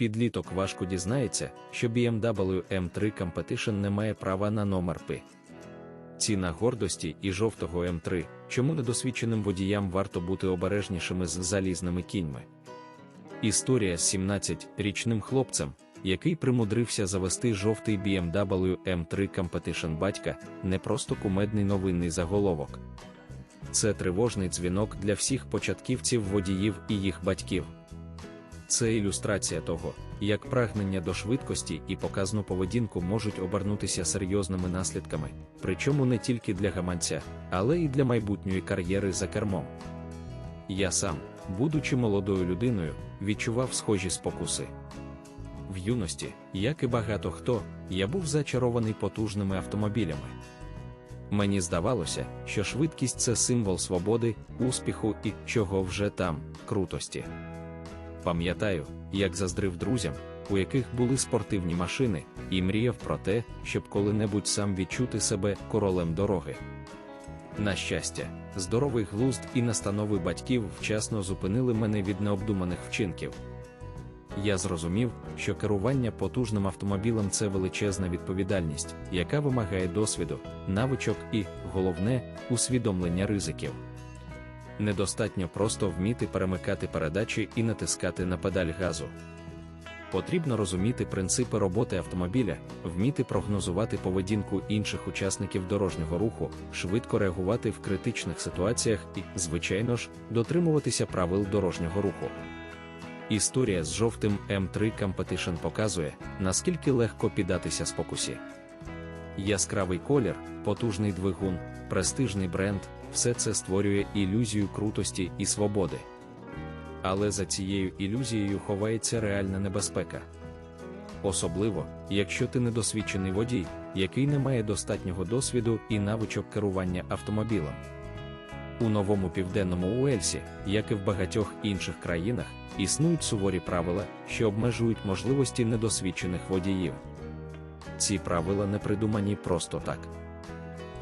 підліток важко дізнається, що BMW M3 Competition не має права на номер П. Ціна гордості і жовтого М3, чому недосвідченим водіям варто бути обережнішими з залізними кіньми. Історія з 17-річним хлопцем, який примудрився завести жовтий BMW M3 Competition батька, не просто кумедний новинний заголовок. Це тривожний дзвінок для всіх початківців водіїв і їх батьків. Це ілюстрація того, як прагнення до швидкості і показну поведінку можуть обернутися серйозними наслідками, причому не тільки для гаманця, але й для майбутньої кар'єри за кермом. Я сам, будучи молодою людиною, відчував схожі спокуси. В юності, як і багато хто, я був зачарований потужними автомобілями. Мені здавалося, що швидкість це символ свободи, успіху і чого вже там, крутості. Пам'ятаю, як заздрив друзям, у яких були спортивні машини, і мріяв про те, щоб коли-небудь сам відчути себе королем дороги. На щастя, здоровий глузд і настанови батьків вчасно зупинили мене від необдуманих вчинків. Я зрозумів, що керування потужним автомобілем це величезна відповідальність, яка вимагає досвіду, навичок і, головне, усвідомлення ризиків. Недостатньо просто вміти перемикати передачі і натискати на педаль газу. Потрібно розуміти принципи роботи автомобіля, вміти прогнозувати поведінку інших учасників дорожнього руху, швидко реагувати в критичних ситуаціях і, звичайно ж, дотримуватися правил дорожнього руху. Історія з жовтим M3 Competition показує, наскільки легко піддатися спокусі. Яскравий колір, потужний двигун, престижний бренд все це створює ілюзію крутості і свободи. Але за цією ілюзією ховається реальна небезпека. Особливо, якщо ти недосвідчений водій, який не має достатнього досвіду і навичок керування автомобілем. У новому південному Уельсі, як і в багатьох інших країнах, існують суворі правила, що обмежують можливості недосвідчених водіїв. Ці правила не придумані просто так.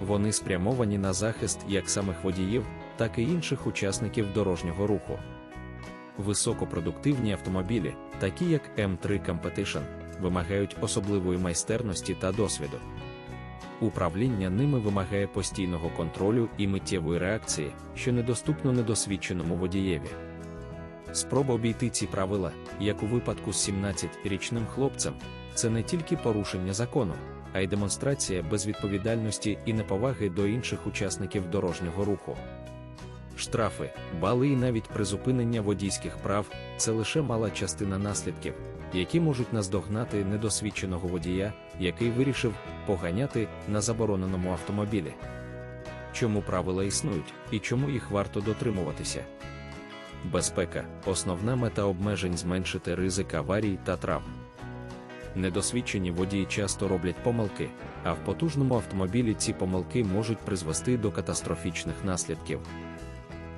Вони спрямовані на захист як самих водіїв, так і інших учасників дорожнього руху. Високопродуктивні автомобілі, такі як M3 Competition, вимагають особливої майстерності та досвіду. Управління ними вимагає постійного контролю і миттєвої реакції, що недоступно недосвідченому водієві. Спроба обійти ці правила, як у випадку з 17-річним хлопцем, це не тільки порушення закону, а й демонстрація безвідповідальності і неповаги до інших учасників дорожнього руху. Штрафи, бали і навіть призупинення водійських прав це лише мала частина наслідків, які можуть наздогнати недосвідченого водія, який вирішив поганяти на забороненому автомобілі. Чому правила існують і чому їх варто дотримуватися? Безпека основна мета обмежень зменшити ризик аварій та травм. Недосвідчені водії часто роблять помилки, а в потужному автомобілі ці помилки можуть призвести до катастрофічних наслідків.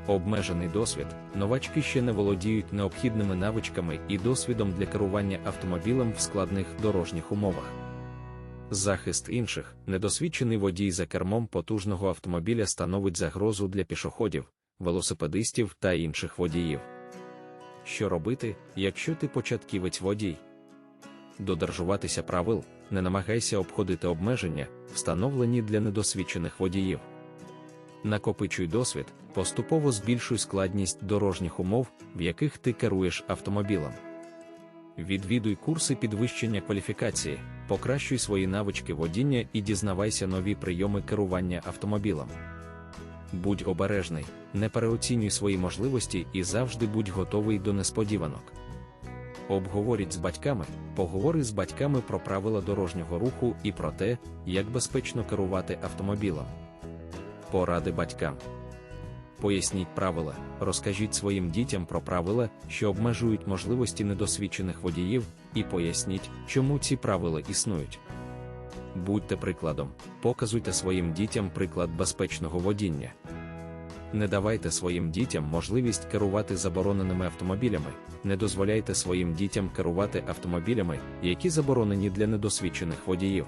Обмежений досвід, новачки ще не володіють необхідними навичками і досвідом для керування автомобілем в складних дорожніх умовах. Захист інших, недосвідчений водій за кермом потужного автомобіля становить загрозу для пішоходів, велосипедистів та інших водіїв. Що робити, якщо ти початківець водій? Додержуватися правил, не намагайся обходити обмеження, встановлені для недосвідчених водіїв. Накопичуй досвід, поступово збільшуй складність дорожніх умов, в яких ти керуєш автомобілем. Відвідуй курси підвищення кваліфікації, покращуй свої навички водіння і дізнавайся нові прийоми керування автомобілем. Будь обережний, не переоцінюй свої можливості і завжди будь готовий до несподіванок. Обговоріть з батьками, поговори з батьками про правила дорожнього руху і про те, як безпечно керувати автомобілем. Поради батькам. Поясніть правила, розкажіть своїм дітям про правила, що обмежують можливості недосвідчених водіїв, і поясніть, чому ці правила існують. Будьте прикладом, показуйте своїм дітям приклад безпечного водіння. Не давайте своїм дітям можливість керувати забороненими автомобілями, не дозволяйте своїм дітям керувати автомобілями, які заборонені для недосвідчених водіїв.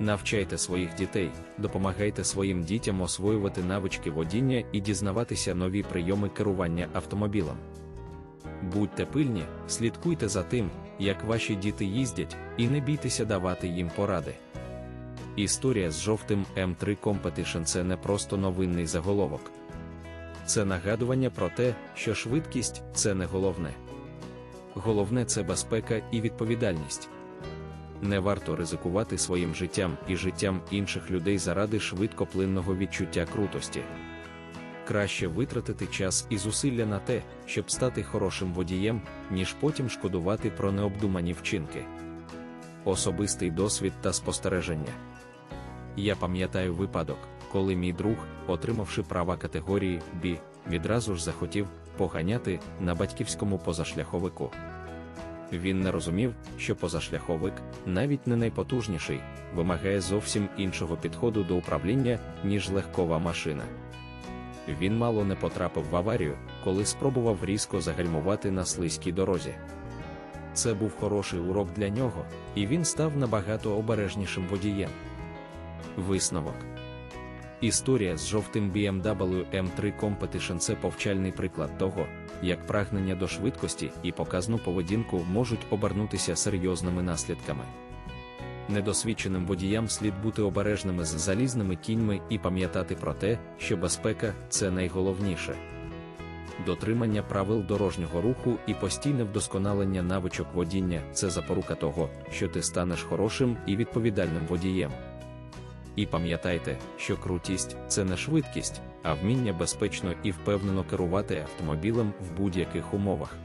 Навчайте своїх дітей, допомагайте своїм дітям освоювати навички водіння і дізнаватися нові прийоми керування автомобілем. Будьте пильні, слідкуйте за тим, як ваші діти їздять, і не бійтеся давати їм поради. Історія з жовтим М3 Competition – це не просто новинний заголовок. Це нагадування про те, що швидкість це не головне. Головне це безпека і відповідальність. Не варто ризикувати своїм життям і життям інших людей заради швидкоплинного відчуття крутості. Краще витратити час і зусилля на те, щоб стати хорошим водієм, ніж потім шкодувати про необдумані вчинки. Особистий досвід та спостереження. Я пам'ятаю випадок, коли мій друг, отримавши права категорії B, відразу ж захотів поганяти на батьківському позашляховику. Він не розумів, що позашляховик, навіть не найпотужніший, вимагає зовсім іншого підходу до управління, ніж легкова машина. Він мало не потрапив в аварію, коли спробував різко загальмувати на слизькій дорозі. Це був хороший урок для нього, і він став набагато обережнішим водієм. Висновок Історія з жовтим BMW M3 Competition – це повчальний приклад того, як прагнення до швидкості і показну поведінку можуть обернутися серйозними наслідками. Недосвідченим водіям слід бути обережними з залізними кіньми і пам'ятати про те, що безпека це найголовніше. Дотримання правил дорожнього руху і постійне вдосконалення навичок водіння це запорука того, що ти станеш хорошим і відповідальним водієм. І пам'ятайте, що крутість це не швидкість, а вміння безпечно і впевнено керувати автомобілем в будь-яких умовах.